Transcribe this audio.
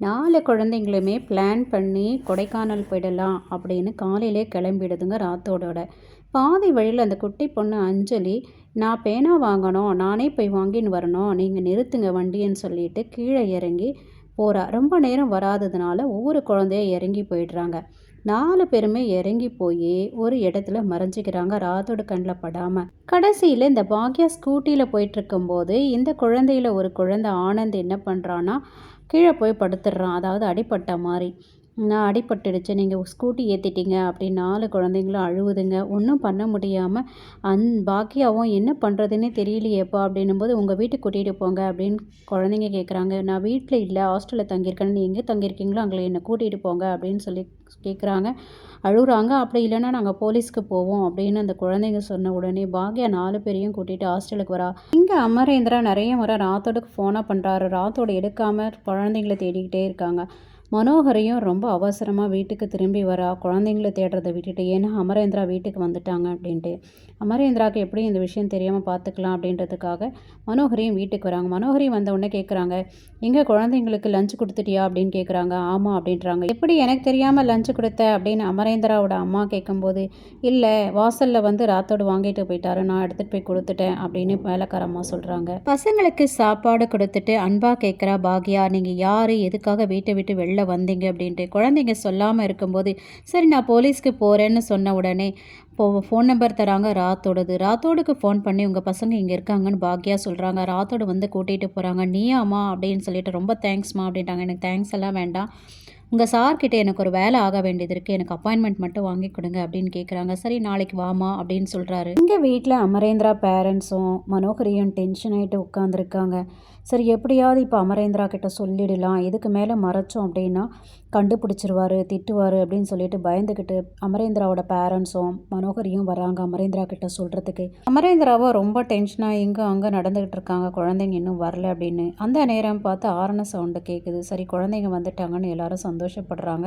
நாலு குழந்தைங்களுமே பிளான் பண்ணி கொடைக்கானல் போயிடலாம் அப்படின்னு காலையிலே கிளம்பிடுதுங்க ராத்தோடோட. பாதி வழியில் அந்த குட்டி பொண்ணு அஞ்சலி நான் பேனா வாங்கணும் நானே போய் வாங்கின்னு வரணும் நீங்கள் நிறுத்துங்க வண்டின்னு சொல்லிட்டு கீழே இறங்கி போகிறா ரொம்ப நேரம் வராததுனால ஒவ்வொரு குழந்தைய இறங்கி போயிடுறாங்க. நாலு பேருமே இறங்கி போய் ஒரு இடத்துல மறைஞ்சிக்கிறாங்க ராத்தோட கண்ணில் படாமல் கடைசியில் இந்த பாக்யா ஸ்கூட்டியில் போயிட்டுருக்கும்போது இந்த குழந்தையில் ஒரு குழந்தை ஆனந்த் என்ன பண்ணுறான்னா கீழே போய் படுத்துடுறான். அதாவது அடிப்பட்ட மாதிரி. நான் அடிபட்டுடுச்சு. நீங்கள் ஸ்கூட்டி ஏற்றிட்டீங்க அப்படின்னு நாலு குழந்தைங்களும் அழுவுதுங்க. ஒன்றும் பண்ண முடியாமல் அந் பாக்கியாவும் என்ன பண்ணுறதுன்னே தெரியலையேப்பா அப்படின்னும்போது உங்கள் வீட்டுக்கு கூட்டிகிட்டு போங்க அப்படின்னு குழந்தைங்க கேட்குறாங்க நான் வீட்டில் இல்லை ஹாஸ்டலில் தங்கியிருக்கேன். நீ எங்கே தங்கியிருக்கீங்களோ அங்கே என்னை கூட்டிகிட்டு போங்க அப்படின்னு சொல்லி கேட்குறாங்க அழுகுறாங்க அப்படி இல்லைன்னா நாங்கள் போலீஸ்க்கு போவோம் அப்படின்னு அந்த குழந்தைங்க சொன்ன உடனே பாக்யா நாலு பேரையும் கூட்டிகிட்டு ஹாஸ்டலுக்கு வரா. இங்கே அமரேந்திரா நிறைய முறை ராத்தோடுக்கு ஃபோனாக பண்ணுறாரு ராத்தோடு எடுக்காமல் குழந்தைங்கள தேடிக்கிட்டே இருக்காங்க. மனோகரையும் ரொம்ப அவசரமாக வீட்டுக்கு திரும்பி வரா குழந்தைங்கள தேடுறதை விட்டுட்டு ஏன்னா அமரேந்திரா வீட்டுக்கு வந்துட்டாங்க அப்படின்ட்டு. அமரேந்திராவுக்கு எப்படி இந்த விஷயம் தெரியாமல் பார்த்துக்கலாம் அப்படின்றதுக்காக மனோகரையும் வீட்டுக்கு வராங்க. மனோகரி வந்த உடனே கேட்குறாங்க எங்கே குழந்தைங்களுக்கு லஞ்ச் கொடுத்துட்டியா? அப்படின்னு கேட்குறாங்க ஆமாம் அப்படின்றாங்க. எப்படி எனக்கு தெரியாமல் லஞ்ச் கொடுத்த? அப்படின்னு அமரேந்திராவோட அம்மா கேட்கும்போது இல்லை வாசலில் வந்து ராத்தோடு வாங்கிட்டு போயிட்டாரு. நான் எடுத்துகிட்டு போய் கொடுத்துட்டேன் அப்படின்னு வேலைக்காரம்மா சொல்கிறாங்க பசங்களுக்கு சாப்பாடு கொடுத்துட்டு அன்பா கேட்குறா பாக்யா நீங்கள் யார்? எதுக்காக வீட்டை விட்டு வெளில உள்ளே வந்தீங்க அப்படின்ட்டு. குழந்தைங்க சொல்லாமல் இருக்கும்போது சரி நான் போலீஸ்க்கு போகிறேன்னு சொன்ன உடனே இப்போ ஃபோன் நம்பர் தராங்க ராத்தோடது. ராத்தோடுக்கு ஃபோன் பண்ணி உங்கள் பசங்க இங்கே இருக்காங்கன்னு பாக்கியா சொல்கிறாங்க ராத்தோடு வந்து கூட்டிகிட்டு போகிறாங்க நீயாம்மா? அப்படின்னு சொல்லிட்டு ரொம்ப தேங்க்ஸ்மா அப்படின்ட்டாங்க. எனக்கு தேங்க்ஸ் எல்லாம் வேண்டாம். உங்கள் சார்கிட்ட எனக்கு ஒரு வேலை ஆக வேண்டியது இருக்குது எனக்கு அப்பாயின்மெண்ட் மட்டும் வாங்கி கொடுங்க அப்படின்னு கேட்குறாங்க சரி நாளைக்கு வாமா அப்படின்னு சொல்கிறாரு இங்கே வீட்டில் அமரேந்திரா பேரண்ட்ஸும் மனோகரியும் டென்ஷன் ஆகிட்டு உட்காந்துருக்காங்க சரி எப்படியாவது இப்போ அமரேந்திரா கிட்ட சொல்லிடலாம். இதுக்கு மேலே மறைச்சோம் அப்படின்னா கண்டுபிடிச்சிருவார் திட்டுவார் அப்படின்னு சொல்லிட்டு பயந்துக்கிட்டு அமரேந்திராவோட பேரண்ட்ஸும் மனோகரியும் வராங்க அமரேந்திரா கிட்ட சொல்கிறதுக்கு அமரேந்திராவை ரொம்ப டென்ஷனாக இங்கே அங்கே நடந்துக்கிட்டு இருக்காங்க குழந்தைங்க இன்னும் வரல அப்படின்னு. அந்த நேரம் பார்த்து ஆரண சவுண்டு கேட்குது சரி குழந்தைங்க வந்துட்டாங்கன்னு எல்லாரும் சந்தோஷப்படுறாங்க.